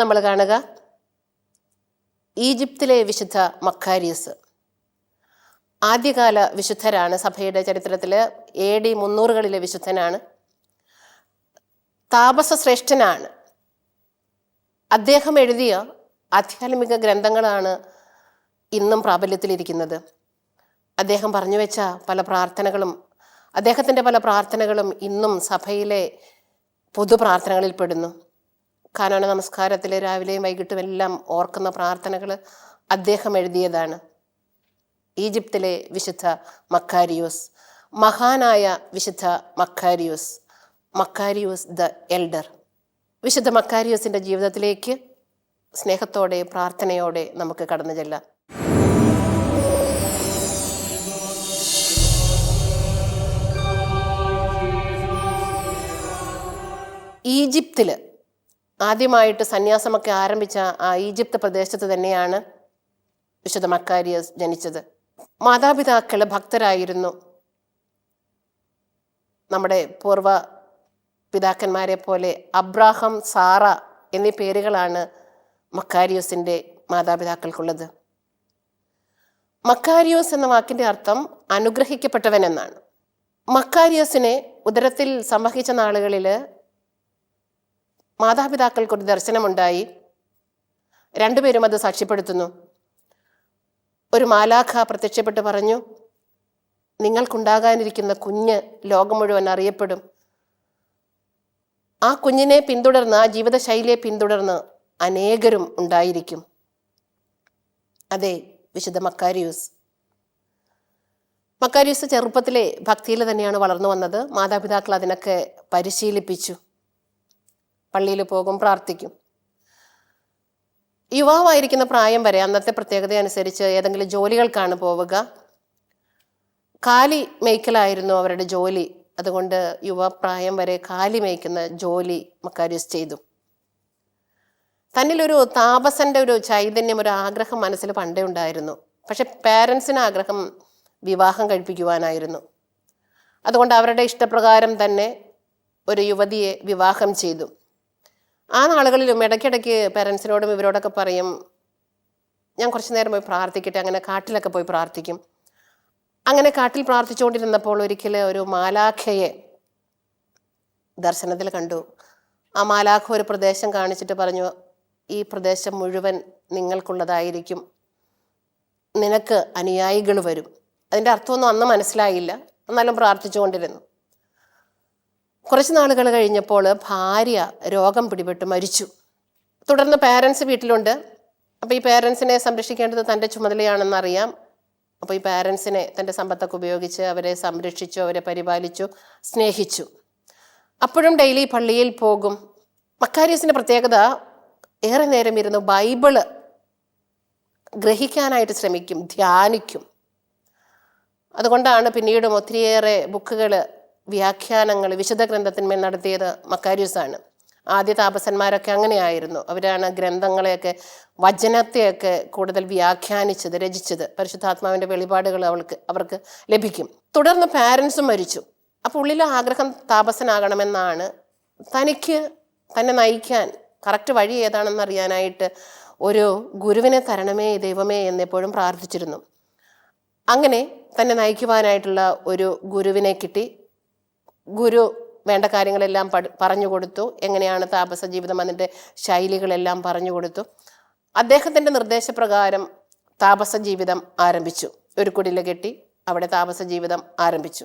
നമ്മൾ കാണുക. ഈജിപ്തിലെ വിശുദ്ധ മക്കാരിയസ് ആദ്യകാല വിശുദ്ധരാണ് സഭയുടെ ചരിത്രത്തിൽ എ ഡി മുന്നൂറുകളിലെ വിശുദ്ധനാണ്. താപസശ്രേഷ്ഠനാണ് അദ്ദേഹം എഴുതിയ ആധ്യാത്മിക ഗ്രന്ഥങ്ങളാണ് ഇന്നും പ്രാബല്യത്തിലിരിക്കുന്നത്. അദ്ദേഹം പറഞ്ഞു വെച്ച പല പ്രാർത്ഥനകളും അദ്ദേഹത്തിന്റെ പല പ്രാർത്ഥനകളും ഇന്നും സഭയിലെ പൊതു പ്രാർത്ഥനകളിൽ പെടുന്നു. കാനോന നമസ്കാരത്തിൽ രാവിലെയും വൈകിട്ടും എല്ലാം ഓർക്കുന്ന പ്രാർത്ഥനകൾ അദ്ദേഹം എഴുതിയതാണ്. ഈജിപ്തിലെ വിശുദ്ധ മക്കാരിയോസ് മഹാനായ വിശുദ്ധ മക്കാരിയോസ് മക്കാരിയോസ് ദ എൽഡർ. വിശുദ്ധ മക്കാരിയോസിന്റെ ജീവിതത്തിലേക്ക് സ്നേഹത്തോടെ പ്രാർത്ഥനയോടെ നമുക്ക് കടന്നു ചെല്ലാം. ഈജിപ്തിൽ ആദ്യമായിട്ട് സന്യാസമൊക്കെ ആരംഭിച്ച ഈജിപ്ത് പ്രദേശത്ത് തന്നെയാണ് വിശുദ്ധ മക്കാരിയസ് ജനിച്ചത്. മാതാപിതാക്കൾ ഭക്തരായിരുന്നു. നമ്മുടെ പൂർവ പിതാക്കന്മാരെ പോലെ അബ്രാഹം സാറ എന്നീ പേരുകളാണ് മക്കാരിയോസിന്റെ മാതാപിതാക്കൾക്കുള്ളത്. മക്കാരിയോസ് എന്ന വാക്കിന്റെ അർത്ഥം അനുഗ്രഹിക്കപ്പെട്ടവൻ എന്നാണ്. മക്കാരിയോസിനെ ഉദരത്തിൽ സംവഹിച്ച നാളുകളിൽ മാതാപിതാക്കൾക്കൊരു ദർശനമുണ്ടായി. രണ്ടുപേരും അത് സാക്ഷ്യപ്പെടുത്തുന്നു. ഒരു മാലാഖ പ്രത്യക്ഷപ്പെട്ട് പറഞ്ഞു നിങ്ങൾക്കുണ്ടാകാനിരിക്കുന്ന കുഞ്ഞ് ലോകം മുഴുവൻ അറിയപ്പെടും. ആ കുഞ്ഞിനെ പിന്തുടർന്ന് ആ ജീവിതശൈലിയെ പിന്തുടർന്ന് അനേകരും ഉണ്ടായിരിക്കും. അതെ വിശുദ്ധ മക്കാരിയൂസ്. മക്കാരിയൂസ് ചെറുപ്പത്തിലെ ഭക്തിയിൽ തന്നെയാണ് വളർന്നു വന്നത്. മാതാപിതാക്കൾ അതിനൊക്കെ പരിശീലിപ്പിച്ചു. പള്ളിയിൽ പോകും പ്രാർത്ഥിക്കും. യുവാവായിരിക്കുന്ന പ്രായം വരെ അന്നത്തെ പ്രത്യേകത അനുസരിച്ച് ഏതെങ്കിലും ജോലികൾക്കാണ് പോവുക. കാലി മേയ്ക്കലായിരുന്നു അവരുടെ ജോലി. അതുകൊണ്ട് യുവപ്രായം വരെ കാലി മേയ്ക്കുന്ന ജോലി മക്കാരിയസ് ചെയ്തു. തന്നിലൊരു താപസന്റെ ഒരു ചൈതന്യം ഒരു ആഗ്രഹം മനസ്സിൽ പണ്ടേ ഉണ്ടായിരുന്നു. പക്ഷെ പാരൻസിന് ആഗ്രഹം വിവാഹം കഴിപ്പിക്കുവാനായിരുന്നു. അതുകൊണ്ട് അവരുടെ ഇഷ്ടപ്രകാരം തന്നെ ഒരു യുവതിയെ വിവാഹം ചെയ്തു. ആ നാളുകളിലും ഇടയ്ക്കിടയ്ക്ക് പേരൻസിനോടും ഇവരോടൊക്കെ പറയും ഞാൻ കുറച്ച് നേരം പോയി പ്രാർത്ഥിക്കട്ടെ അങ്ങനെ കാട്ടിലൊക്കെ പോയി പ്രാർത്ഥിക്കും. അങ്ങനെ കാട്ടിൽ പ്രാർത്ഥിച്ചുകൊണ്ടിരുന്നപ്പോൾ ഒരിക്കൽ ഒരു മാലാഖയെ ദർശനത്തിൽ കണ്ടു. ആ മാലാഖ ഒരു പ്രദേശം കാണിച്ചിട്ട് പറഞ്ഞു ഈ പ്രദേശം മുഴുവൻ നിങ്ങൾക്കുള്ളതായിരിക്കും. നിനക്ക് അനുയായികൾ വരും. അതിന്റെ അർത്ഥമൊന്നും അന്ന് മനസ്സിലായില്ല. എന്നാലും പ്രാർത്ഥിച്ചുകൊണ്ടിരുന്നു. കുറച്ച് നാളുകൾ കഴിഞ്ഞപ്പോൾ ഭാര്യ രോഗം പിടിപെട്ട് മരിച്ചു. തുടർന്ന് പാരൻസ് വീട്ടിലുണ്ട്. അപ്പോൾ ഈ പാരൻസിനെ സംരക്ഷിക്കേണ്ടത് തന്റെ ചുമതലയാണെന്നറിയാം അപ്പോൾ ഈ പാരൻസിനെ തന്റെ സമ്പത്തൊക്കെ ഉപയോഗിച്ച് അവരെ സംരക്ഷിച്ചു അവരെ പരിപാലിച്ചു സ്നേഹിച്ചു. അപ്പോഴും ഡെയിലി പള്ളിയിൽ പോകും. മക്കാരിയസിന്റെ പ്രത്യേകത ഏറെ നേരം ഇരുന്ന് ബൈബിൾ ഗ്രഹിക്കാനായിട്ട് ശ്രമിക്കും ധ്യാനിക്കും. അതുകൊണ്ടാണ് പിന്നീടും ഒത്തിരിയേറെ ബുക്കുകൾ വ്യാഖ്യാനങ്ങൾ വിശുദ്ധ ഗ്രന്ഥത്തിന്മേൽ നടത്തിയത് മക്കാരിയൂസാണ്. ആദ്യ താപസന്മാരൊക്കെ അങ്ങനെയായിരുന്നു. അവരാണ് ഗ്രന്ഥങ്ങളെയൊക്കെ വചനത്തെയൊക്കെ കൂടുതൽ വ്യാഖ്യാനിച്ചത് രചിച്ചത്. പരിശുദ്ധാത്മാവിന്റെ വെളിപാടുകൾ അവൾക്ക് അവർക്ക് ലഭിക്കും. തുടർന്ന് പാരൻസും മരിച്ചു. അപ്പോൾ ഉള്ളിൽ ആഗ്രഹം താപസനാകണമെന്നാണ്. തനിക്ക് തന്നെ നയിക്കാൻ കറക്റ്റ് വഴി ഏതാണെന്ന് അറിയാനായിട്ട് ഒരു ഗുരുവിനെ തരണമേ ദൈവമേ എന്നെപ്പോഴും പ്രാർത്ഥിച്ചിരുന്നു. അങ്ങനെ തന്നെ നയിക്കുവാനായിട്ടുള്ള ഒരു ഗുരുവിനെ കിട്ടി. ഗുരു വേണ്ട കാര്യങ്ങളെല്ലാം പറഞ്ഞു കൊടുത്തു. എങ്ങനെയാണ് താപസ ജീവിതം അതിന്റെ ശൈലികളെല്ലാം പറഞ്ഞു കൊടുത്തു. അദ്ദേഹത്തിന്റെ നിർദ്ദേശപ്രകാരം താപസ ജീവിതം ആരംഭിച്ചു. ഒരു കുടില കെട്ടി അവിടെ താപസ ജീവിതം ആരംഭിച്ചു.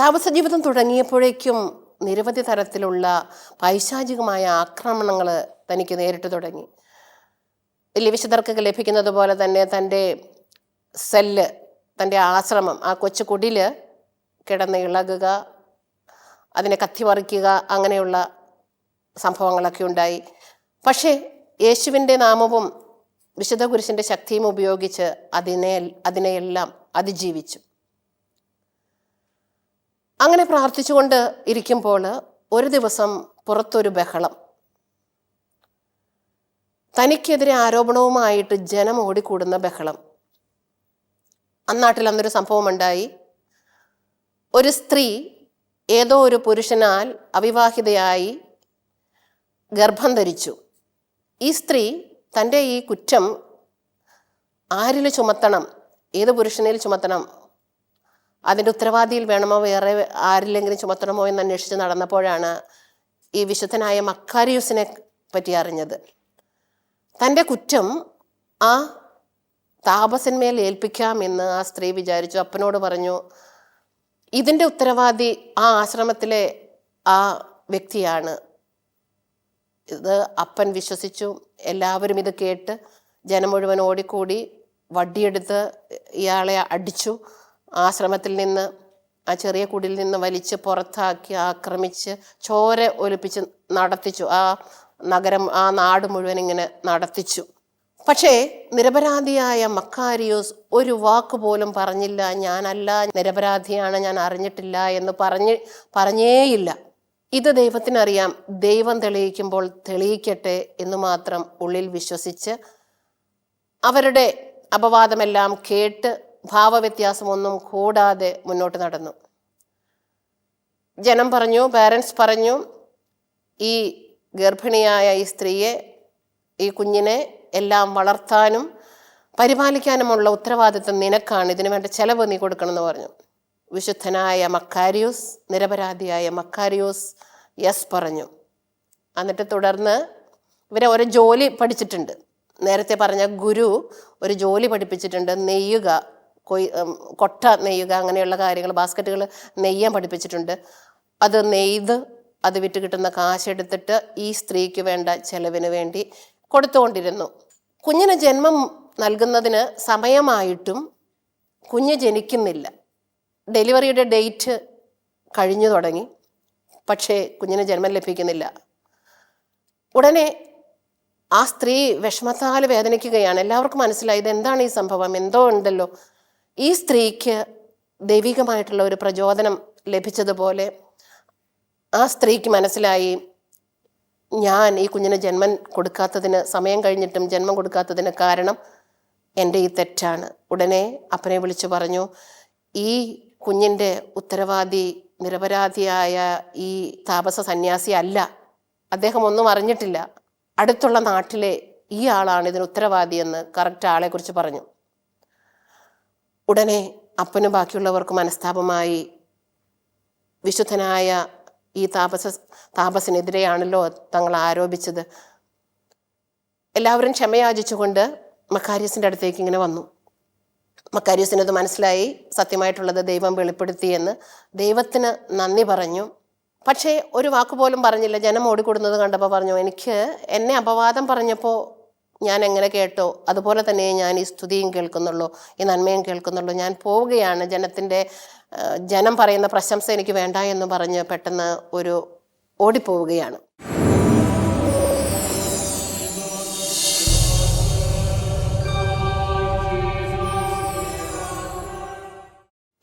താപസ ജീവിതം തുടങ്ങിയപ്പോഴേക്കും നിരവധി തരത്തിലുള്ള പൈശാചികമായ ആക്രമണങ്ങൾ തനിക്ക് നേരിട്ട് തുടങ്ങി. വലിയ വിശുദ്ധർക്കൊക്കെ ലഭിക്കുന്നത് പോലെ തന്നെ തന്റെ സെല്ല് തന്റെ ആശ്രമം ആ കൊച്ചു കുടിൽ കിടന്ന് ഇളകുക അതിനെ കത്തിമറിക്കുക അങ്ങനെയുള്ള സംഭവങ്ങളൊക്കെ ഉണ്ടായി. പക്ഷേ യേശുവിന്റെ നാമവും വിശുദ്ധ കുരിശിന്റെ ശക്തിയും ഉപയോഗിച്ച് അതിനെ അതിനെയെല്ലാം അതിജീവിച്ചു. അങ്ങനെ പ്രാർത്ഥിച്ചുകൊണ്ട് ഇരിക്കുമ്പോൾ ഒരു ദിവസം പുറത്തൊരു ബഹളം. തനിക്കെതിരെ ആരോപണവുമായിട്ട് ജനം ഓടിക്കൂടുന്ന ബഹളം. അന്നാട്ടിൽ അന്നൊരു സംഭവം ഉണ്ടായി ഒരു സ്ത്രീ ഏതോ ഒരു പുരുഷനാൽ അവിവാഹിതയായി ഗർഭം ധരിച്ചു. ഈ സ്ത്രീ തന്റെ ഈ കുറ്റം ആരിൽ ചുമത്തണം ഏത് പുരുഷനിൽ ചുമത്തണം അതിന്റെ ഉത്തരവാദിയിൽ വേണമോ വേറെ ആരിലെങ്കിലും ചുമത്തണമോ എന്ന് അന്വേഷിച്ച് നടന്നപ്പോഴാണ് ഈ വിശുദ്ധനായ മക്കാരിയൂസിനെ പറ്റി അറിഞ്ഞത്. തന്റെ കുറ്റം ആ താപസന്മേൽ ഏൽപ്പിക്കാമെന്ന് ആ സ്ത്രീ വിചാരിച്ചു. അപ്പനോട് പറഞ്ഞു ഇതിന്റെ ഉത്തരവാദി ആ ആശ്രമത്തിലെ ആ വ്യക്തിയാണ്. ഇത് അപ്പൻ വിശ്വസിച്ചു. എല്ലാവരും ഇത് കേട്ട് ജനം മുഴുവൻ ഓടിക്കൂടി വടിയെടുത്ത് ഇയാളെ അടിച്ചു. ആശ്രമത്തിൽ നിന്ന് ആ ചെറിയ കുടിൽ നിന്ന് വലിച്ച് പുറത്താക്കി ആക്രമിച്ച് ചോര ഒലിപ്പിച്ച് നടത്തിച്ചു. ആ നഗരം ആ നാട് മുഴുവൻ ഇങ്ങനെ നടത്തിച്ചു. പക്ഷേ നിരപരാധിയായ മക്കാരിയോസ് ഒരു വാക്ക് പോലും പറഞ്ഞില്ല. ഞാനല്ല നിരപരാധിയാണ് ഞാൻ അറിഞ്ഞിട്ടില്ല എന്ന് പറഞ്ഞ് പറഞ്ഞേയില്ല. ഇത് ദൈവത്തിനറിയാം. ദൈവം തെളിയിക്കുമ്പോൾ തെളിയിക്കട്ടെ എന്ന് മാത്രം ഉള്ളിൽ വിശ്വസിച്ച് അവരുടെ അപവാദമെല്ലാം കേട്ട് ഭാവവ്യത്യാസമൊന്നും കൂടാതെ മുന്നോട്ട് നടന്നു. ജനം പറഞ്ഞു പാരൻസ് പറഞ്ഞു ഈ ഗർഭിണിയായ ഈ സ്ത്രീയെ ഈ കുഞ്ഞിനെ എല്ലാം വളർത്താനും പരിപാലിക്കാനുമുള്ള ഉത്തരവാദിത്വം നിനക്കാണ്. ഇതിനു വേണ്ട ചെലവ് നീ കൊടുക്കണമെന്ന് പറഞ്ഞു. വിശുദ്ധനായ മക്കാരിയൂസ് നിരപരാധിയായ മക്കാരിയൂസ് യെസ് പറഞ്ഞു. എന്നിട്ട് തുടർന്ന് ഇവരെ ഒരു ജോലി പഠിച്ചിട്ടുണ്ട്. നേരത്തെ പറഞ്ഞ ഗുരു ഒരു ജോലി പഠിപ്പിച്ചിട്ടുണ്ട്. നെയ്യുക കൊയ് കൊട്ട നെയ്യുക അങ്ങനെയുള്ള കാര്യങ്ങൾ ബാസ്ക്കറ്റുകൾ നെയ്യാൻ പഠിപ്പിച്ചിട്ടുണ്ട്. അത് നെയ്ത് അത് വിറ്റ് കിട്ടുന്ന കാശെടുത്തിട്ട് ഈ സ്ത്രീക്ക് വേണ്ട ചെലവിന് വേണ്ടി കൊടുത്തുകൊണ്ടിരുന്നു. കുഞ്ഞിന് ജന്മം നൽകുന്നതിന് സമയമായിട്ടും കുഞ്ഞ് ജനിക്കുന്നില്ല. ഡെലിവറിയുടെ ഡേറ്റ് കഴിഞ്ഞു തുടങ്ങി. പക്ഷേ കുഞ്ഞിന് ജന്മം ലഭിക്കുന്നില്ല. ഉടനെ ആ സ്ത്രീ വിഷമത്താൽ വേദനിക്കുകയാണ്. എല്ലാവർക്കും മനസ്സിലായി ഇത് എന്താണ് ഈ സംഭവം? എന്തോ ഉണ്ടല്ലോ. ഈ സ്ത്രീക്ക് ദൈവികമായിട്ടുള്ള ഒരു പ്രചോദനം ലഭിച്ചതുപോലെ ആ സ്ത്രീക്ക് മനസ്സിലായി ഞാൻ ഈ കുഞ്ഞിന് ജന്മം കൊടുക്കാത്തതിന് സമയം കഴിഞ്ഞിട്ടും ജന്മം കൊടുക്കാത്തതിന് കാരണം എന്റെ ഈ തെറ്റാണ്. ഉടനെ അപ്പനെ വിളിച്ചു പറഞ്ഞു ഈ കുഞ്ഞിന്റെ ഉത്തരവാദി നിരപരാധിയായ ഈ താപസ സന്യാസി അല്ല. അദ്ദേഹം ഒന്നും അറിഞ്ഞിട്ടില്ല. അടുത്തുള്ള നാട്ടിലെ ഈ ആളാണ് ഇതിന് ഉത്തരവാദിയെന്ന് കറക്റ്റ് ആളെക്കുറിച്ച് പറഞ്ഞു. ഉടനെ അപ്പനും ബാക്കിയുള്ളവർക്ക് മനസ്താപമായി വിശുദ്ധനായ ഈ താപസ താപസിനെതിരെയാണല്ലോ തങ്ങൾ ആരോപിച്ചത്. എല്ലാവരും ക്ഷമയാചിച്ചുകൊണ്ട് മക്കാരിയസിന്റെ അടുത്തേക്ക് ഇങ്ങനെ വന്നു. മക്കാരിയസിന് അത് മനസ്സിലായി സത്യമായിട്ടുള്ളത് ദൈവം വെളിപ്പെടുത്തിയെന്ന് ദൈവത്തിന് നന്ദി പറഞ്ഞു. പക്ഷേ ഒരു വാക്ക് പോലും പറഞ്ഞില്ല. ജനം ഓടിക്കൊടുന്നത് കണ്ടപ്പോൾ പറഞ്ഞു എനിക്ക് എന്നെ അപവാദം പറഞ്ഞപ്പോൾ ഞാൻ എങ്ങനെ കേട്ടോ? അതുപോലെ തന്നെ ഞാൻ ഈ സ്തുതിയും കേൾക്കുന്നുള്ളൂ ഈ നന്മയും കേൾക്കുന്നുള്ളൂ. ഞാൻ പോവുകയാണ്. ജനത്തിന്റെ ജനം പറയുന്ന പ്രശംസ എനിക്ക് വേണ്ട എന്ന് പറഞ്ഞ് പെട്ടെന്ന് ഒരു ഓടിപ്പോവുകയാണ്.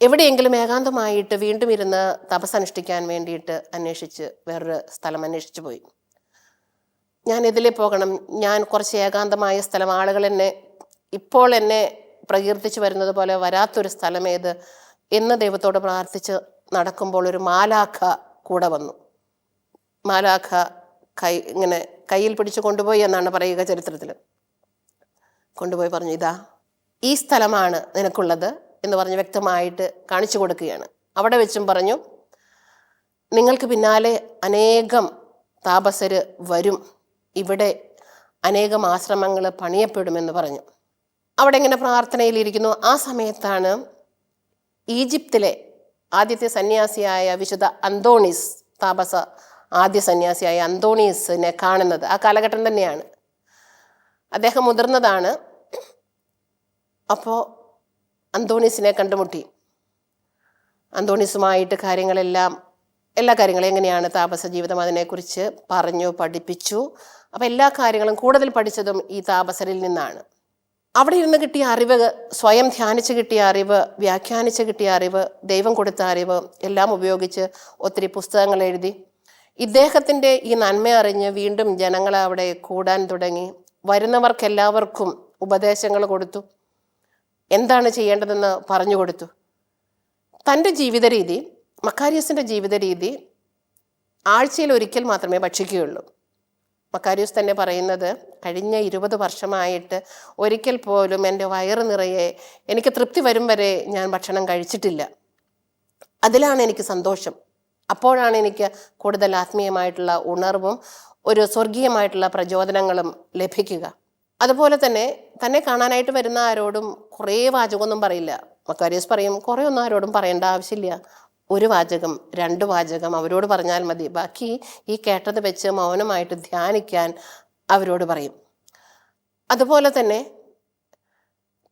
എവിടെയെങ്കിലും ഏകാന്തമായിട്ട് വീണ്ടും ഇരുന്ന് തപസ്സനുഷ്ഠിക്കാൻ വേണ്ടിയിട്ട് അന്വേഷിച്ച് വേറൊരു സ്ഥലം അന്വേഷിച്ചു പോയി. ഞാൻ ഇതിലേ പോകണം. ഞാൻ കുറച്ച് ഏകാന്തമായ സ്ഥലം. ആളുകൾ എന്നെ ഇപ്പോൾ എന്നെ പ്രകീർത്തിച്ചു വരുന്നത് പോലെ വരാത്തൊരു സ്ഥലം ഏത്? എന്ന് ദൈവത്തോട് പ്രാർത്ഥിച്ച് നടക്കുമ്പോൾ ഒരു മാലാഖ കൂടെ വന്നു. മാലാഖ കൈ ഇങ്ങനെ കയ്യിൽ പിടിച്ച് കൊണ്ടുപോയി എന്നാണ് പറയുക ചരിത്രത്തിൽ കൊണ്ടുപോയി പറഞ്ഞു ഇതാ ഈ സ്ഥലമാണ് നിനക്കുള്ളത് എന്ന് പറഞ്ഞ് വ്യക്തമായിട്ട് കാണിച്ചു കൊടുക്കുകയാണ്. അവിടെ വെച്ചും പറഞ്ഞു നിങ്ങൾക്ക് പിന്നാലെ അനേകം താപസര് വരും. ഇവിടെ അനേകം ആശ്രമങ്ങൾ പണിയപ്പെടുമെന്ന് പറഞ്ഞു. അവിടെ ഇങ്ങനെ പ്രാർത്ഥനയിലിരിക്കുന്നു ആ സമയത്താണ് ഈജിപ്തിലെ ആദ്യത്തെ സന്യാസിയായ വിശുദ്ധ അന്തോണീസ് താപസ ആദ്യ സന്യാസിയായ അന്തോണീസിനെ കാണുന്നത് ആ കാലഘട്ടം തന്നെയാണ്. അദ്ദേഹം മുതിർന്നതാണ്. അപ്പോൾ അന്തോണീസിനെ കണ്ടുമുട്ടി. അന്തോണീസുമായിട്ട് കാര്യങ്ങളെല്ലാം എല്ലാ കാര്യങ്ങളും എങ്ങനെയാണ് താപസ ജീവിതം അതിനെക്കുറിച്ച് പറഞ്ഞു പഠിപ്പിച്ചു. അപ്പോൾ എല്ലാ കാര്യങ്ങളും കൂടുതൽ പഠിച്ചതും ഈ താപസരിൽ നിന്നാണ്. അവിടെ ഇരുന്ന് കിട്ടിയ അറിവ് സ്വയം ധ്യാനിച്ച് കിട്ടിയ അറിവ് വ്യാഖ്യാനിച്ച് കിട്ടിയ അറിവ് ദൈവം കൊടുത്ത അറിവ് എല്ലാം ഉപയോഗിച്ച് ഒത്തിരി പുസ്തകങ്ങൾ എഴുതി. ഇദ്ദേഹത്തിന്റെ ഈ നന്മ അറിഞ്ഞ് വീണ്ടും ജനങ്ങളെ അവിടെ കൂടാൻ തുടങ്ങി. വരുന്നവർക്കെല്ലാവർക്കും ഉപദേശങ്ങൾ കൊടുത്തു. എന്താണ് ചെയ്യേണ്ടതെന്ന് പറഞ്ഞു കൊടുത്തു. തന്റെ ജീവിത രീതി മക്കാരിയസിന്റെ ജീവിത രീതി ആഴ്ചയിൽ ഒരിക്കൽ മാത്രമേ ഭക്ഷിക്കുകയുള്ളൂ. മക്കാരിയസ് തന്നെ പറയുന്നത് കഴിഞ്ഞ ഇരുപത് വർഷമായിട്ട് ഒരിക്കൽ പോലും എന്റെ വയറ് നിറയെ എനിക്ക് തൃപ്തി വരും വരെ ഞാൻ ഭക്ഷണം കഴിച്ചിട്ടില്ല. അതിലാണ് എനിക്ക് സന്തോഷം. അപ്പോഴാണ് എനിക്ക് കൂടുതൽ ആത്മീയമായിട്ടുള്ള ഉണർവും ഒരു സ്വർഗീയമായിട്ടുള്ള പ്രചോദനങ്ങളും ലഭിക്കുക. അതുപോലെ തന്നെ തന്നെ കാണാനായിട്ട് വരുന്ന ആരോടും കുറേ വാചകമൊന്നും പറയില്ല. മക്കാരിയസ് പറയും കുറേ ഒന്നും ആരോടും പറയേണ്ട ആവശ്യമില്ല. ഒരു വാചകം രണ്ട് വാചകം അവരോട് പറഞ്ഞാൽ മതി. ബാക്കി ഈ കേട്ടത് വെച്ച് മൗനമായിട്ട് ധ്യാനിക്കാൻ അവരോട് പറയും. അതുപോലെ തന്നെ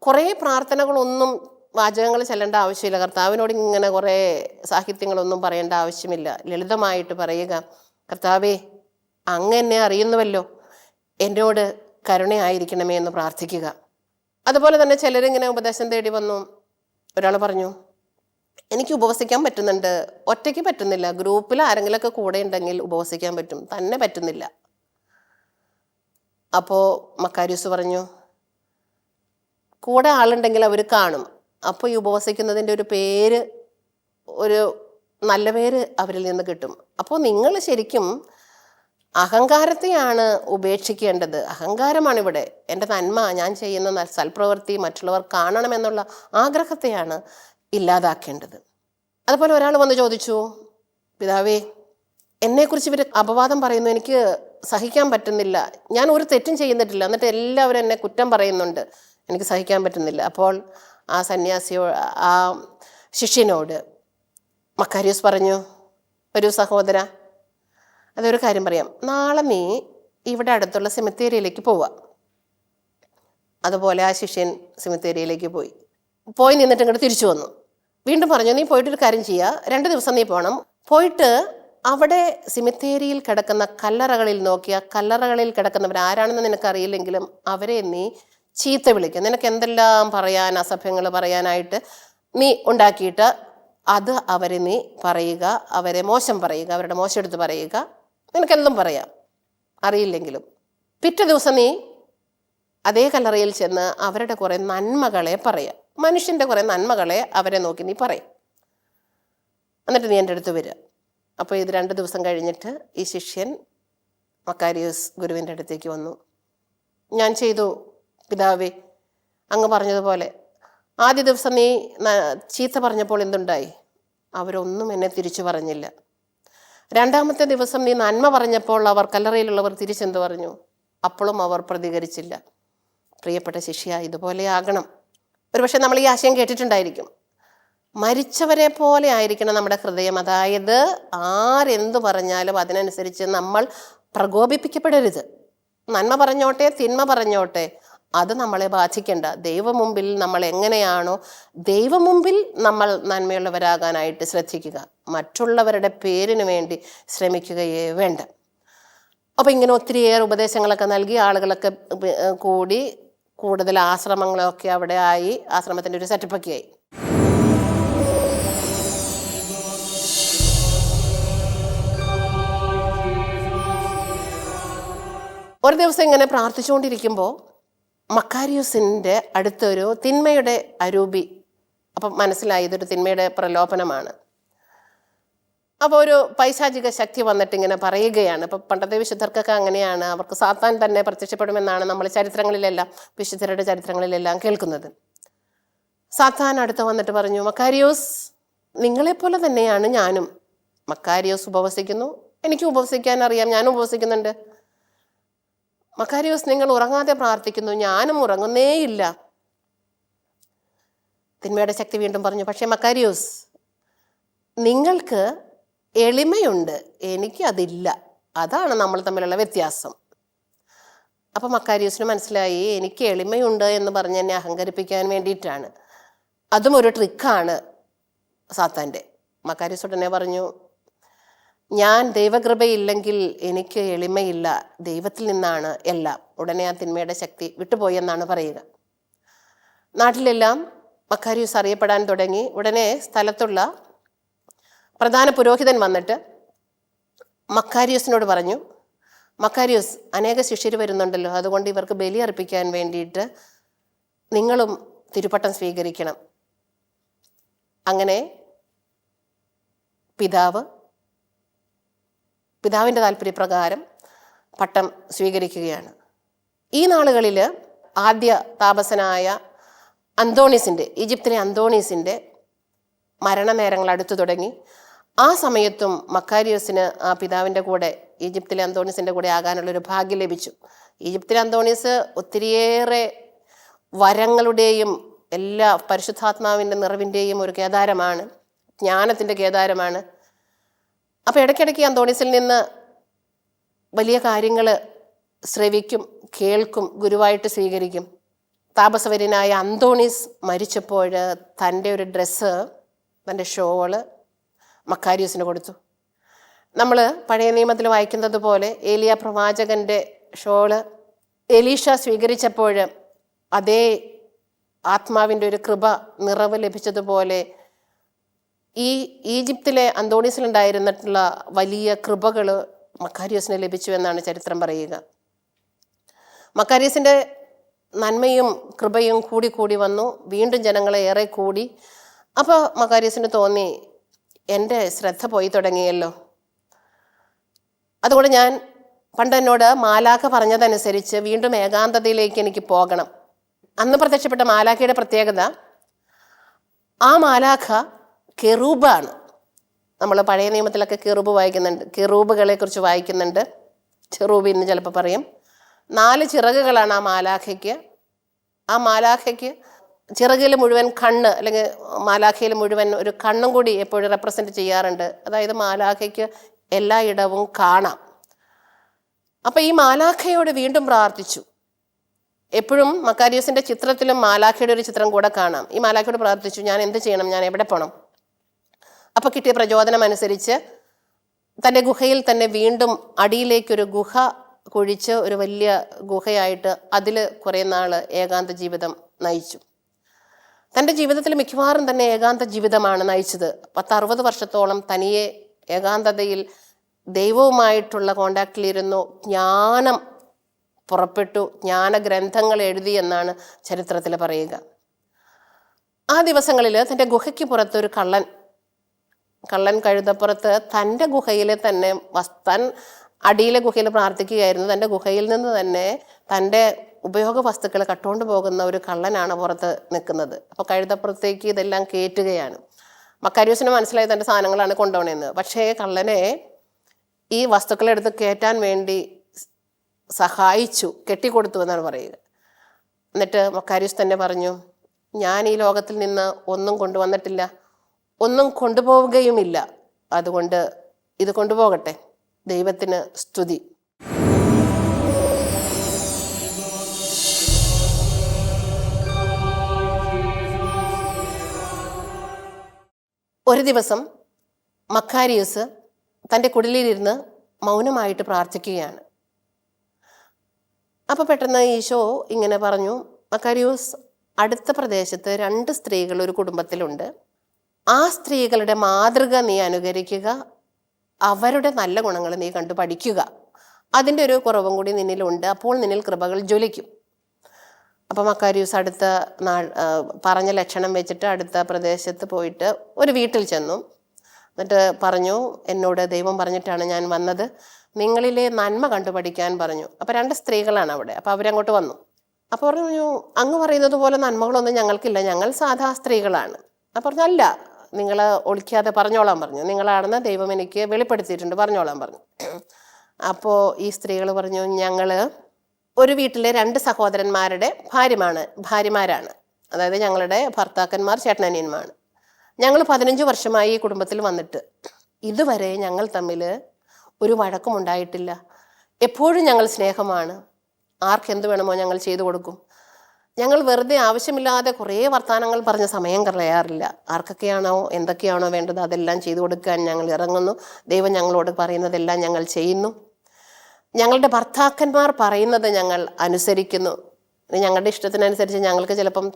കുറേ പ്രാർത്ഥനകളൊന്നും വാചകങ്ങൾ ചെല്ലേണ്ട ആവശ്യമില്ല. കർത്താവിനോട് ഇങ്ങനെ കുറേ സാഹിത്യങ്ങളൊന്നും പറയേണ്ട ആവശ്യമില്ല. ലളിതമായിട്ട് പറയുക കർത്താവേ അങ്ങ് എന്നെ അറിയുന്നുവല്ലോ. എന്നോട് കരുണയായിരിക്കണമേ എന്ന് പ്രാർത്ഥിക്കുക. അതുപോലെ തന്നെ ചിലരിങ്ങനെ ഉപദേശം തേടി വന്നു. ഒരാൾ പറഞ്ഞു എനിക്ക് ഉപവസിക്കാൻ പറ്റുന്നുണ്ട്. ഒറ്റയ്ക്ക് പറ്റുന്നില്ല. ഗ്രൂപ്പിൽ ആരെങ്കിലുമൊക്കെ കൂടെ ഉണ്ടെങ്കിൽ ഉപവസിക്കാൻ പറ്റും. തന്നെ പറ്റുന്നില്ല. അപ്പോൾ മക്കാരിയൂസ് പറഞ്ഞു കൂടെ ആളുണ്ടെങ്കിൽ അവർ കാണും. അപ്പോൾ ഈ ഉപവസിക്കുന്നതിന്റെ ഒരു പേര് ഒരു നല്ല പേര് അവരിൽ നിന്ന് കിട്ടും. അപ്പോൾ നിങ്ങൾ ശരിക്കും അഹങ്കാരത്തെയാണ് ഉപേക്ഷിക്കേണ്ടത്. അഹങ്കാരമാണ് ഇവിടെ എന്റെ നന്മ ഞാൻ ചെയ്യുന്ന സൽപ്രവൃത്തി മറ്റുള്ളവർ കാണണമെന്നുള്ള ആഗ്രഹത്തെയാണ് ഇല്ലാതാക്കേണ്ടത്. അതുപോലെ ഒരാൾ വന്ന് ചോദിച്ചു പിതാവേ എന്നെക്കുറിച്ച് ഇവർ അപവാദം പറയുന്നു. എനിക്ക് സഹിക്കാൻ പറ്റുന്നില്ല. ഞാൻ ഒരു തെറ്റും ചെയ്യുന്നിട്ടില്ല. എന്നിട്ട് എല്ലാവരും എന്നെ കുറ്റം പറയുന്നുണ്ട്. എനിക്ക് സഹിക്കാൻ പറ്റുന്നില്ല. അപ്പോൾ ആ സന്യാസിയോ ആ ശിഷ്യനോട് മക്കാരിയോസ് പറഞ്ഞു ഒരു സഹോദര അതൊരു കാര്യം പറയാം. നാളെ നീ ഇവിടെ അടുത്തുള്ള സെമിത്തേരിയിലേക്ക് പോവുക അതുപോലെ ആ ശിഷ്യൻ സെമിത്തേരിയിലേക്ക് പോയി. പോയി നിന്നിട്ട് ഇങ്ങോട്ട് തിരിച്ചു വന്നു. വീണ്ടും പറഞ്ഞു നീ പോയിട്ടൊരു കാര്യം ചെയ്യുക രണ്ട് ദിവസം നീ പോകണം പോയിട്ട് അവിടെ സിമിത്തേരിയിൽ കിടക്കുന്ന കല്ലറകളിൽ നോക്കിയ കല്ലറകളിൽ കിടക്കുന്നവർ ആരാണെന്ന് നിനക്കറിയില്ലെങ്കിലും അവരെ നീ ചീത്ത വിളിക്കും. നിനക്ക് എന്തെല്ലാം പറയാൻ അസഭ്യങ്ങൾ പറയാനായിട്ട് നീ ഉണ്ടാക്കിയിട്ട് അത് അവരെ നീ പറയുക അവരെ മോശം പറയുക അവരുടെ മോശം എടുത്ത് പറയുക. നിനക്കെന്തും പറയാം. അറിയില്ലെങ്കിലും. പിറ്റേ ദിവസം നീ അതേ കല്ലറയിൽ ചെന്ന് അവരുടെ കുറേ നന്മകളെ പറയാം. മനുഷ്യന്റെ കുറേ നന്മകളെ അവരെ നോക്കി നീ പറയും. എന്നിട്ട് നീ എന്റെ അടുത്ത് വരിക അപ്പോൾ ഇത് രണ്ട് ദിവസം കഴിഞ്ഞിട്ട് ഈ ശിഷ്യൻ മക്കാരിയോസ് ഗുരുവിന്റെ അടുത്തേക്ക് വന്നു. ഞാൻ ചെയ്തു പിതാവേ. അങ്ങ് പറഞ്ഞതുപോലെ ആദ്യ ദിവസം നീ ചീത്ത പറഞ്ഞപ്പോൾ എന്തുണ്ടായി? അവരൊന്നും എന്നെ തിരിച്ചു പറഞ്ഞില്ല. രണ്ടാമത്തെ ദിവസം നീ നന്മ പറഞ്ഞപ്പോൾ അവർ കല്ലറയിലുള്ളവർ തിരിച്ചെന്ത് പറഞ്ഞു? അപ്പോഴും അവർ പ്രതികരിച്ചില്ല. പ്രിയപ്പെട്ട ശിഷ്യ ഇതുപോലെ ആകണം. ഒരുപക്ഷെ നമ്മൾ ഈ ആശയം കേട്ടിട്ടുണ്ടായിരിക്കും. മരിച്ചവരെ പോലെ ആയിരിക്കണം നമ്മുടെ ഹൃദയം. അതായത് ആരെന്തു പറഞ്ഞാലും അതിനനുസരിച്ച് നമ്മൾ പ്രകോപിപ്പിക്കപ്പെടരുത്. നന്മ പറഞ്ഞോട്ടെ തിന്മ പറഞ്ഞോട്ടെ അത് നമ്മളെ ബാധിക്കേണ്ട. ദൈവമുമ്പിൽ നമ്മൾ എങ്ങനെയാണോ ദൈവമുമ്പിൽ നമ്മൾ നന്മയുള്ളവരാകാനായിട്ട് ശ്രദ്ധിക്കുക. മറ്റുള്ളവരുടെ പേരിന് വേണ്ടി ശ്രമിക്കുകയേ വേണ്ട. അപ്പോൾ ഇങ്ങനെ ഒത്തിരിയേറെ ഉപദേശങ്ങളൊക്കെ നൽകി ആളുകളൊക്കെ കൂടി കൂടുതൽ ആശ്രമങ്ങളൊക്കെ അവിടെ ആയി ആശ്രമത്തിന്റെ ഒരു സെറ്റപ്പൊക്കെ ആയി. ഒരു ദിവസം ഇങ്ങനെ പ്രാർത്ഥിച്ചുകൊണ്ടിരിക്കുമ്പോൾ മക്കാരിയൂസിന്റെ അടുത്തൊരു തിന്മയുടെ അരൂപി അപ്പം മനസ്സിലായി ഇതൊരു തിന്മയുടെ പ്രലോഭനമാണ്. അപ്പോൾ ഒരു പൈശാചിക ശക്തി വന്നിട്ട് ഇങ്ങനെ പറയുകയാണ്. ഇപ്പം പണ്ടത്തെ വിശുദ്ധർക്കൊക്കെ അങ്ങനെയാണ്. അവർക്ക് സാത്താൻ തന്നെ പ്രത്യക്ഷപ്പെടുമെന്നാണ് നമ്മൾ ചരിത്രങ്ങളിലെല്ലാം വിശുദ്ധരുടെ ചരിത്രങ്ങളിലെല്ലാം കേൾക്കുന്നത്. സാത്താൻ അടുത്ത് വന്നിട്ട് പറഞ്ഞു മക്കാരിയോസ് നിങ്ങളെപ്പോലെ തന്നെയാണ് ഞാനും. മക്കാരിയോസ് ഉപവസിക്കുന്നു. എനിക്ക് ഉപവസിക്കാൻ അറിയാം. ഞാനും ഉപവസിക്കുന്നുണ്ട്. മക്കാരിയോസ് നിങ്ങൾ ഉറങ്ങാതെ പ്രാർത്ഥിക്കുന്നു. ഞാനും ഉറങ്ങുന്നേയില്ല. തിന്മയുടെ ശക്തി വീണ്ടും പറഞ്ഞു പക്ഷേ മക്കാരിയോസ് നിങ്ങൾക്ക് എളിമയുണ്ട്. എനിക്ക് അതില്ല. അതാണ് നമ്മൾ തമ്മിലുള്ള വ്യത്യാസം. അപ്പം മക്കാരിയൂസിന് മനസ്സിലായി എനിക്ക് എളിമയുണ്ട് എന്ന് പറഞ്ഞ് എന്നെ അഹങ്കരിപ്പിക്കാൻ വേണ്ടിയിട്ടാണ്. അതും ഒരു ട്രിക്കാണ് സാത്താന്റെ. മക്കാരിയൂസ് ഉടനെ പറഞ്ഞു ഞാൻ ദൈവകൃപയില്ലെങ്കിൽ എനിക്ക് എളിമയില്ല. ദൈവത്തിൽ നിന്നാണ് എല്ലാം. ഉടനെ ആ തിന്മയുടെ ശക്തി വിട്ടുപോയെന്നാണ് പറയുക. നാട്ടിലെല്ലാം മക്കാരിയൂസ് അറിയപ്പെടാൻ തുടങ്ങി. ഉടനെ സ്ഥലത്തുള്ള പ്രധാന പുരോഹിതൻ വന്നിട്ട് മക്കാരിയൂസിനോട് പറഞ്ഞു മക്കാരിയൂസ് അനേക ശിഷ്യർ വരുന്നുണ്ടല്ലോ. അതുകൊണ്ട് ഇവർക്ക് ബലി അർപ്പിക്കാൻ വേണ്ടിയിട്ട് നിങ്ങളും തിരുപ്പട്ടം സ്വീകരിക്കണം. അങ്ങനെ പിതാവ് പിതാവിന്റെ താല്പര്യപ്രകാരം പട്ടം സ്വീകരിക്കുകയാണ്. ഈ നാളുകളിൽ ആദ്യ താപസനായ അന്തോണീസിന്റെ ഈജിപ്തിലെ അന്തോണീസിന്റെ മരണനേരങ്ങൾ അടുത്തു തുടങ്ങി. ആ സമയത്തും മക്കാരിയോസിന് ആ പിതാവിന്റെ കൂടെ ഈജിപ്തിലെ അന്തോണീസിന്റെ കൂടെ ആകാനുള്ളൊരു ഭാഗ്യം ലഭിച്ചു. ഈജിപ്തിലെ അന്തോണീസ് ഒത്തിരിയേറെ വരങ്ങളുടെയും എല്ലാ പരിശുദ്ധാത്മാവിന്റെ നിറവിന്റെയും ഒരു കേദാരമാണ് ജ്ഞാനത്തിന്റെ കേദാരമാണ്. അപ്പോൾ ഇടയ്ക്കിടയ്ക്ക് അന്തോണീസിൽ നിന്ന് വലിയ കാര്യങ്ങൾ ശ്രവിക്കും കേൾക്കും ഗുരുവായിട്ട് സ്വീകരിക്കും. താപസവര്യനായ അന്തോണീസ് മരിച്ചപ്പോൾ തന്റെ ഒരു ഡ്രസ്സ് തന്റെ ഷോൾ മക്കാരിയൂസിന് കൊടുത്തു. നമ്മൾ പഴയ നിയമത്തിൽ വായിക്കുന്നത് പോലെ ഏലിയ പ്രവാചകന്റെ ഷോൾ എലീഷ സ്വീകരിച്ചപ്പോൾ അതേ ആത്മാവിന്റെ ഒരു കൃപ നിറവ് ലഭിച്ചതുപോലെ ഈ ഈജിപ്തിലെ അന്തോണീസിലുണ്ടായിരുന്നിട്ടുള്ള വലിയ കൃപകൾ മക്കാരിയോസിന് ലഭിച്ചു എന്നാണ് ചരിത്രം പറയുക. മക്കാരിയസിന്റെ നന്മയും കൃപയും കൂടി കൂടി വന്നു. വീണ്ടും ജനങ്ങളെ ഏറെ കൂടി. അപ്പോൾ മക്കാരിയസിന് തോന്നി എന്റെ ശ്രദ്ധ പോയി തുടങ്ങിയല്ലോ. അതുകൊണ്ട് ഞാൻ പണ്ട് എന്നോട് മാലാഖ പറഞ്ഞതനുസരിച്ച് വീണ്ടും ഏകാന്തതയിലേക്ക് എനിക്ക് പോകണം. അന്ന് പ്രത്യക്ഷപ്പെട്ട മാലാഖയുടെ പ്രത്യേകത ആ മാലാഖ കെറൂബാണ്. നമ്മൾ പഴയ നിയമത്തിലൊക്കെ കെറൂബ് വായിക്കുന്നുണ്ട്. കെറൂബുകളെ കുറിച്ച് വായിക്കുന്നുണ്ട്. ചെറൂബ് എന്ന് ചിലപ്പോൾ പറയും. നാല് ചിറകുകളാണ് ആ മാലാഖയ്ക്ക്. ആ മാലാഖയ്ക്ക് ചിറകിൽ മുഴുവൻ കണ്ണ് അല്ലെങ്കിൽ മാലാഖയിൽ മുഴുവൻ ഒരു കണ്ണും കൂടി എപ്പോഴും റെപ്രസെന്റ് ചെയ്യാറുണ്ട്. അതായത് മാലാഖയ്ക്ക് എല്ലായിടവും കാണാം. അപ്പം ഈ മാലാഖയോട് വീണ്ടും പ്രാർത്ഥിച്ചു. എപ്പോഴും മക്കാരിയസിന്റെ ചിത്രത്തിലും മാലാഖയുടെ ഒരു ചിത്രം കൂടെ കാണാം. ഈ മാലാഖയോട് പ്രാർത്ഥിച്ചു ഞാൻ എന്ത് ചെയ്യണം? ഞാൻ എവിടെ പോകണം അപ്പോൾ കിട്ടിയ പ്രചോദനം അനുസരിച്ച് തന്റെ ഗുഹയിൽ തന്നെ വീണ്ടും അടിയിലേക്കൊരു ഗുഹ കുഴിച്ച് ഒരു വലിയ ഗുഹയായിട്ട് അതിൽ കുറേ നാൾ ഏകാന്ത ജീവിതം നയിച്ചു. തന്റെ ജീവിതത്തിൽ മിക്കവാറും തന്നെ ഏകാന്ത ജീവിതമാണ് നയിച്ചത്. പത്തറുപത് വർഷത്തോളം തനിയെ ഏകാന്തതയിൽ ദൈവവുമായിട്ടുള്ള കോണ്ടാക്റ്റിലിരുന്നു ജ്ഞാനം പുറപ്പെട്ടു ജ്ഞാനഗ്രന്ഥങ്ങൾ എഴുതി എന്നാണ് ചരിത്രത്തിൽ പറയുക. ആ ദിവസങ്ങളിൽ തന്റെ ഗുഹയ്ക്ക് പുറത്തൊരു കള്ളൻ കള്ളൻ കഴുതപ്പുറത്ത് തന്റെ ഗുഹയിലെ തന്നെ വസ്തൻ അടിയിലെ ഗുഹയിൽ പ്രാർത്ഥിക്കുകയായിരുന്നു. തന്റെ ഗുഹയിൽ നിന്ന് തന്നെ തന്റെ ഉപയോഗ വസ്തുക്കൾ കട്ടുകൊണ്ട് പോകുന്ന ഒരു കള്ളനാണ് പുറത്ത് നിൽക്കുന്നത്. അപ്പോൾ കഴുതപ്പുറത്തേക്ക് ഇതെല്ലാം കയറ്റുകയാണ്. മക്കാരിയൂസിന് മനസ്സിലായി തന്റെ സാധനങ്ങളാണ് കൊണ്ടുപോകണമെന്ന് പക്ഷേ കള്ളനെ ഈ വസ്തുക്കളെടുത്ത് കയറ്റാൻ വേണ്ടി സഹായിച്ചു കെട്ടിക്കൊടുത്തു എന്നാണ് പറയുക. എന്നിട്ട് മക്കാരിയൂസ് തന്നെ പറഞ്ഞു ഞാൻ ഈ ലോകത്തിൽ നിന്ന് ഒന്നും കൊണ്ടുവന്നിട്ടില്ല. ഒന്നും കൊണ്ടുപോവുകയുമില്ല. അതുകൊണ്ട് ഇത് കൊണ്ടുപോകട്ടെ. ദൈവത്തിന് സ്തുതി. ഒരു ദിവസം മക്കാരിയസ് തന്റെ കുടിലിരുന്ന് മൗനമായിട്ട് പ്രാർത്ഥിക്കുകയാണ്. അപ്പോൾ പെട്ടെന്ന് ഈശോ ഇങ്ങനെ പറഞ്ഞു മക്കാരിയൂസ് അടുത്ത പ്രദേശത്ത് രണ്ട് സ്ത്രീകൾ ഒരു കുടുംബത്തിലുണ്ട്. ആ സ്ത്രീകളുടെ മാതൃക നീ അനുകരിക്കുക. അവരുടെ നല്ല ഗുണങ്ങൾ നീ കണ്ടു പഠിക്കുക. അതിന്റെ ഒരു കുറവും കൂടി നിന്നിലുണ്ട്. അപ്പോൾ നിന്നിൽ കൃപകൾ ജ്വലിക്കും. അപ്പം മക്കാരിയൂസ് അടുത്ത നാൾ പറഞ്ഞ ലക്ഷണം വെച്ചിട്ട് അടുത്ത പ്രദേശത്ത് പോയിട്ട് ഒരു വീട്ടിൽ ചെന്നു. എന്നിട്ട് പറഞ്ഞു എന്നോട് ദൈവം പറഞ്ഞിട്ടാണ് ഞാൻ വന്നത്. നിങ്ങളിലെ നന്മ കണ്ടു പഠിക്കാൻ പറഞ്ഞു. അപ്പം രണ്ട് സ്ത്രീകളാണ് അവിടെ. അപ്പോൾ അവരങ്ങോട്ട് വന്നു. അപ്പോൾ പറഞ്ഞു അങ്ങ് പറയുന്നത് പോലെ നന്മകളൊന്നും ഞങ്ങൾക്കില്ല. ഞങ്ങൾ സാധാ സ്ത്രീകളാണ്. അപ്പോൾ പറഞ്ഞു അല്ല നിങ്ങൾ ഒളിക്കാതെ പറഞ്ഞോളാൻ പറഞ്ഞു. നിങ്ങളാണെന്ന് ദൈവം എനിക്ക് വെളിപ്പെടുത്തിയിട്ടുണ്ട്. പറഞ്ഞോളാൻ പറഞ്ഞു. അപ്പോൾ ഈ സ്ത്രീകൾ പറഞ്ഞു ഞങ്ങൾ ഒരു വീട്ടിലെ രണ്ട് സഹോദരന്മാരുടെ ഭാര്യമാണ് ഭാര്യമാരാണ്. അതായത് ഞങ്ങളുടെ ഭർത്താക്കന്മാർ ചേട്ടനനിയന്മാരാണ്. ഞങ്ങൾ പതിനഞ്ച് വർഷമായി ഈ കുടുംബത്തിൽ വന്നിട്ട്. ഇതുവരെ ഞങ്ങൾ തമ്മിൽ ഒരു വഴക്കും ഉണ്ടായിട്ടില്ല എപ്പോഴും ഞങ്ങൾ സ്നേഹമാണ്. ആർക്കെന്ത് വേണമോ ഞങ്ങൾ ചെയ്തു കൊടുക്കും. ഞങ്ങൾ വെറുതെ ആവശ്യമില്ലാതെ കുറേ വർത്തമാനങ്ങൾ പറഞ്ഞ സമയം കളയാറില്ല. ആർക്കൊക്കെയാണോ എന്തൊക്കെയാണോ വേണ്ടത് അതെല്ലാം ചെയ്തു കൊടുക്കാൻ ഞങ്ങൾ ഇറങ്ങുന്നു. ദൈവം ഞങ്ങളോട് പറയുന്നതെല്ലാം ഞങ്ങൾ ചെയ്യുന്നു. ഞങ്ങളുടെ ഭർത്താക്കന്മാർ പറയുന്നത് ഞങ്ങൾ അനുസരിക്കുന്നു. ഞങ്ങളുടെ ഇഷ്ടത്തിനനുസരിച്ച് ഞങ്ങൾക്ക് ചിലപ്പം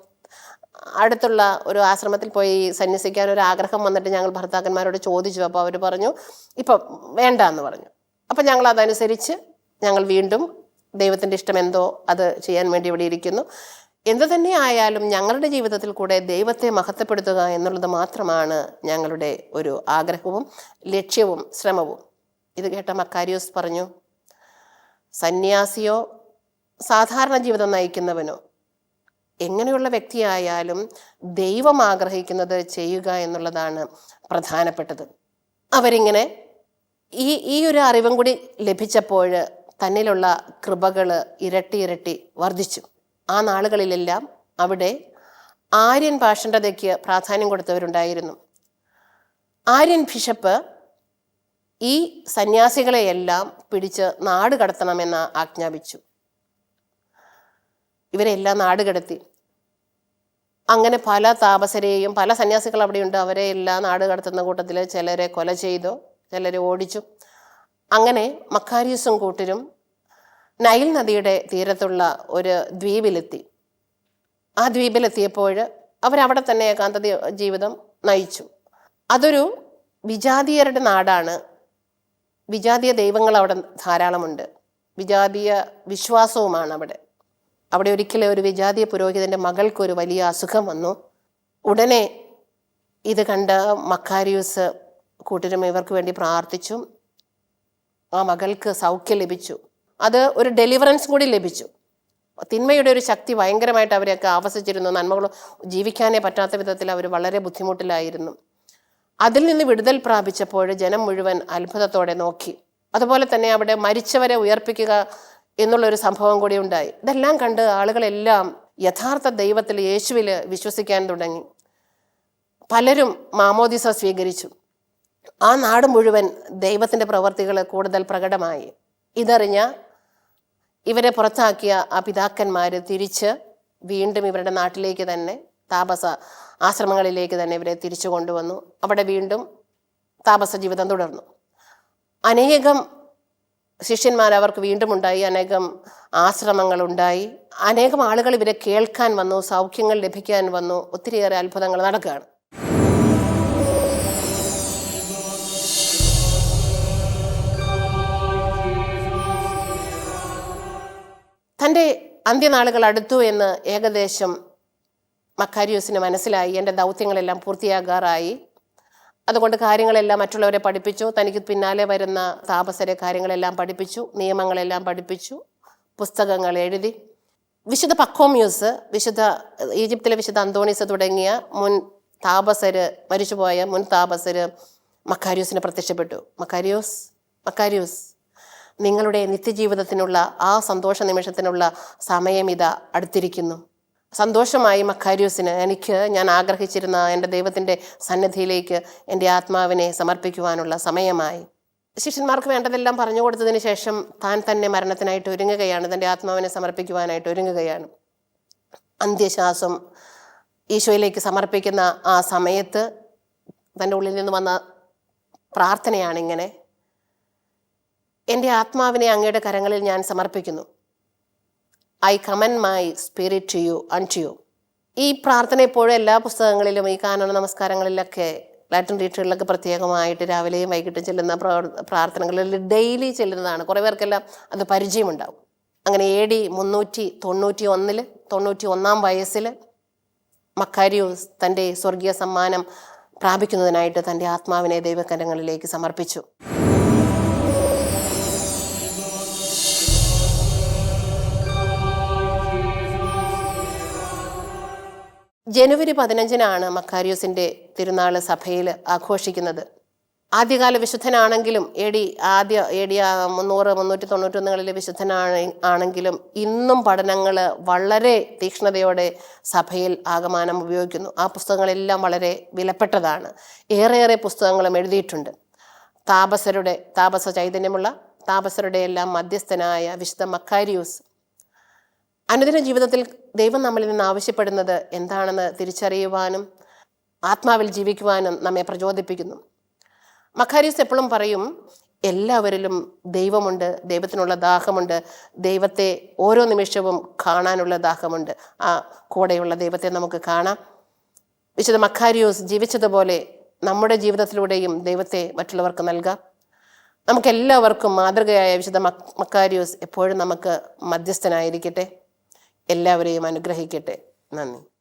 അടുത്തുള്ള ഒരു ആശ്രമത്തിൽ പോയി സന്യസിക്കാൻ ഒരു ആഗ്രഹം വന്നിട്ട് ഞങ്ങൾ ഭർത്താക്കന്മാരോട് ചോദിച്ചു. അപ്പോൾ അവർ പറഞ്ഞു ഇപ്പം വേണ്ട എന്ന് പറഞ്ഞു. അപ്പം ഞങ്ങൾ അതനുസരിച്ച് ഞങ്ങൾ വീണ്ടും ദൈവത്തിന്റെ ഇഷ്ടം എന്തോ അത് ചെയ്യാൻ വേണ്ടി ഇവിടെ ഇരിക്കുന്നു. എന്തു തന്നെ ആയാലും ഞങ്ങളുടെ ജീവിതത്തിൽ കൂടെ ദൈവത്തെ മഹത്വപ്പെടുത്തുക എന്നുള്ളത് മാത്രമാണ് ഞങ്ങളുടെ ഒരു ആഗ്രഹവും ലക്ഷ്യവും ശ്രമവും. ഇത് കേട്ട മക്കാരിയോസ് പറഞ്ഞു സന്യാസിയോ സാധാരണ ജീവിതം നയിക്കുന്നവനോ എങ്ങനെയുള്ള വ്യക്തിയായാലും ദൈവം ആഗ്രഹിക്കുന്നത് ചെയ്യുക എന്നുള്ളതാണ് പ്രധാനപ്പെട്ടത്. അവരിങ്ങനെ ഈ ഈ ഒരു അറിവും കൂടി ലഭിച്ചപ്പോൾ തന്നിലുള്ള കൃപകൾ ഇരട്ടി ഇരട്ടി വർദ്ധിച്ചു. ആ നാളുകളിലെല്ലാം അവിടെ ആര്യൻ ഭാഷണ്ഡതയ്ക്ക് പ്രാധാന്യം കൊടുത്തവരുണ്ടായിരുന്നു. ആര്യൻ ബിഷപ്പ് ഈ സന്യാസികളെയെല്ലാം പിടിച്ച് നാട് കടത്തണമെന്ന് ആജ്ഞാപിച്ചു. ഇവരെല്ലാം നാട് കടത്തി. അങ്ങനെ പല താപസരെയും പല സന്യാസികൾ അവിടെയുണ്ട്. അവരെ എല്ലാം നാട് കടത്തുന്ന കൂട്ടത്തിൽ ചിലരെ കൊല ചെയ്തു ചിലരെ ഓടിച്ചു. അങ്ങനെ മക്കാരിയസും കൂട്ടരും നൈൽ നദിയുടെ തീരത്തുള്ള ഒരു ദ്വീപിലെത്തി. ആ ദ്വീപിലെത്തിയപ്പോൾ അവരവിടെ തന്നെ ഏകാന്ത ജീവിതം നയിച്ചു. അതൊരു വിജാതീയരുടെ നാടാണ്. വിജാതീയ ദൈവങ്ങൾ അവിടെ ധാരാളമുണ്ട്. വിജാതീയ വിശ്വാസവുമാണ് അവിടെ. അവിടെ ഒരിക്കലും ഒരു വിജാതീയ പുരോഹിതന്റെ മകൾക്കൊരു വലിയ അസുഖം വന്നു. ഉടനെ ഇത് കണ്ട മക്കാരിയൂസ് കൂട്ടരും ഇവർക്ക് വേണ്ടി പ്രാർത്ഥിച്ചു ആ മകൾക്ക് സൗഖ്യം ലഭിച്ചു. അത് ഒരു ഡെലിവറൻസ് കൂടി ലഭിച്ചു. തിന്മയുടെ ഒരു ശക്തി ഭയങ്കരമായിട്ട് അവരെയൊക്കെ ആവസിച്ചിരുന്നു. നന്മകൾ ജീവിക്കാനേ പറ്റാത്ത വിധത്തിൽ അവർ വളരെ ബുദ്ധിമുട്ടിലായിരുന്നു. അതിൽ നിന്ന് വിടുതൽ പ്രാപിച്ചപ്പോൾ ജനം മുഴുവൻ അത്ഭുതത്തോടെ നോക്കി. അതുപോലെ തന്നെ അവിടെ മരിച്ചവരെ ഉയർപ്പിക്കുക എന്നുള്ളൊരു സംഭവം കൂടി ഉണ്ടായി. ഇതെല്ലാം കണ്ട് ആളുകളെല്ലാം യഥാർത്ഥ ദൈവത്തിൽ യേശുവിൽ വിശ്വസിക്കാൻ തുടങ്ങി. പലരും മാമോദിസ സ്വീകരിച്ചു. ആ നാട് മുഴുവൻ ദൈവത്തിന്റെ പ്രവർത്തികൾ കൂടുതൽ പ്രകടമായി. ഇതറിഞ്ഞ ഇവരെ പുറത്താക്കിയ ആ പിതാക്കന്മാർ തിരിച്ച് വീണ്ടും ഇവരുടെ നാട്ടിലേക്ക് തന്നെ താപസ ആശ്രമങ്ങളിലേക്ക് തന്നെ ഇവരെ തിരിച്ചു കൊണ്ടുവന്നു. അവിടെ വീണ്ടും താപസ ജീവിതം തുടർന്നു. അനേകം ശിഷ്യന്മാർ അവർക്ക് വീണ്ടും ഉണ്ടായി അനേകം ആശ്രമങ്ങളുണ്ടായി അനേകം ആളുകൾ ഇവരെ കേൾക്കാൻ വന്നു സൗഖ്യങ്ങൾ ലഭിക്കാൻ വന്നു. ഒത്തിരിയേറെ അത്ഭുതങ്ങൾ നടക്കുകയാണ്. അന്ത്യനാളുകൾ അടുത്തു എന്ന് ഏകദേശം മക്കാരിയൂസിന് മനസ്സിലായി എന്റെ ദൗത്യങ്ങളെല്ലാം പൂർത്തിയാകാറായി. അതുകൊണ്ട് കാര്യങ്ങളെല്ലാം മറ്റുള്ളവരെ പഠിപ്പിച്ചു. തനിക്ക് പിന്നാലെ വരുന്ന താപസരെ കാര്യങ്ങളെല്ലാം പഠിപ്പിച്ചു നിയമങ്ങളെല്ലാം പഠിപ്പിച്ചു പുസ്തകങ്ങൾ എഴുതി. വിശുദ്ധ പക്കോമ്യൂസ് വിശുദ്ധ ഈജിപ്തിലെ വിശുദ്ധ അന്തോണീസ് തുടങ്ങിയ മുൻ താപസര് മരിച്ചുപോയ മുൻ താപസര് മക്കാരിയോസിനെ പ്രത്യക്ഷപ്പെട്ടു. മക്കാരിയോസ് മക്കാരിയൂസ് നിങ്ങളുടെ നിത്യജീവിതത്തിനുള്ള ആ സന്തോഷ നിമിഷത്തിനുള്ള സമയം ഇതാ അടുത്തിരിക്കുന്നു. സന്തോഷമായി മക്കാരിയോസിന് എനിക്ക് ഞാൻ ആഗ്രഹിച്ചിരുന്ന എന്റെ ദൈവത്തിന്റെ സന്നദ്ധിയിലേക്ക് എന്റെ ആത്മാവിനെ സമർപ്പിക്കുവാനുള്ള സമയമായി. ശിഷ്യന്മാർക്ക് വേണ്ടതെല്ലാം പറഞ്ഞു കൊടുത്തതിന് ശേഷം താൻ തന്നെ മരണത്തിനായിട്ട് ഒരുങ്ങുകയാണ് തന്റെ ആത്മാവിനെ സമർപ്പിക്കുവാനായിട്ട് ഒരുങ്ങുകയാണ്. അന്ത്യശ്വാസം ഈശോയിലേക്ക് സമർപ്പിക്കുന്ന ആ സമയത്ത് തന്റെ ഉള്ളിൽ നിന്ന് വന്ന പ്രാർത്ഥനയാണ് ഇങ്ങനെ. എന്റെ ആത്മാവിനെ അങ്ങയുടെ കരങ്ങളിൽ ഞാൻ സമർപ്പിക്കുന്നു. I commend my spirit to you unto you ഈ പ്രാർത്ഥന എപ്പോഴും എല്ലാ പുസ്തകങ്ങളിലും ഈ കാനന നമസ്കാരങ്ങളിലൊക്കെ ലാറ്റിൻ റീറ്റുകളിലൊക്കെ പ്രത്യേകമായിട്ട് രാവിലെയും വൈകിട്ടും ചെല്ലുന്ന പ്രാർത്ഥനകളിൽ ഡെയിലി ചെല്ലുന്നതാണ്. കുറേ പേർക്കെല്ലാം അത് പരിചയമുണ്ടാവും. അങ്ങനെ എ ഡി മുന്നൂറ്റി തൊണ്ണൂറ്റി ഒന്നിൽ തൊണ്ണൂറ്റി ഒന്നാം വയസ്സിൽ മക്കാരിയു തന്റെ സ്വർഗീയ സമ്മാനം പ്രാപിക്കുന്നതിനായിട്ട് തന്റെ ആത്മാവിനെ ദൈവകരങ്ങളിലേക്ക് സമർപ്പിച്ചു. ജനുവരി പതിനഞ്ചിനാണ് മക്കാരിയോസിന്റെ തിരുനാൾ സഭയിൽ ആഘോഷിക്കുന്നത്. ആദ്യകാല വിശുദ്ധനാണെങ്കിലും എ ഡി ആദ്യ എ ഡി മുന്നൂറ് മുന്നൂറ്റി തൊണ്ണൂറ്റൊന്നുകളിലെ വിശുദ്ധനാണ് ആണെങ്കിലും ഇന്നും പഠനങ്ങൾ വളരെ തീക്ഷ്ണതയോടെ സഭയിൽ ആകമാനം ഉപയോഗിക്കുന്നു. ആ പുസ്തകങ്ങളെല്ലാം വളരെ വിലപ്പെട്ടതാണ്. ഏറെയേറെ പുസ്തകങ്ങളും എഴുതിയിട്ടുണ്ട്. താപസരുടെ താപസ ചൈതന്യമുള്ള താപസരുടെ എല്ലാം മധ്യസ്ഥനായ വിശുദ്ധ മക്കാരിയൂസ് അനുദിന ജീവിതത്തിൽ ദൈവം നമ്മളിൽ നിന്ന് ആവശ്യപ്പെടുന്നത് എന്താണെന്ന് തിരിച്ചറിയുവാനും ആത്മാവിൽ ജീവിക്കുവാനും നമ്മെ പ്രചോദിപ്പിക്കുന്നു. മഖാരിസ് എപ്പോഴും പറയും എല്ലാവരിലും ദൈവമുണ്ട് ദൈവത്തിനുള്ള ദാഹമുണ്ട് ദൈവത്തെ ഓരോ നിമിഷവും കാണാനുള്ള ദാഹമുണ്ട്. ആ കൂടെയുള്ള ദൈവത്തെ നമുക്ക് കാണാം. വിശുദ്ധ മഖാരിയോസ് ജീവിച്ചതുപോലെ നമ്മുടെ ജീവിതത്തിലൂടെയും ദൈവത്തെ മറ്റുള്ളവർക്ക് നൽകാം. നമുക്കെല്ലാവർക്കും മാതൃകയായ വിശുദ്ധ മക് മക്കാരിയോസ് എപ്പോഴും നമുക്ക് മധ്യസ്ഥനായിരിക്കട്ടെ. എല്ലാവരെയും അനുഗ്രഹിക്കട്ടെ. നന്ദി.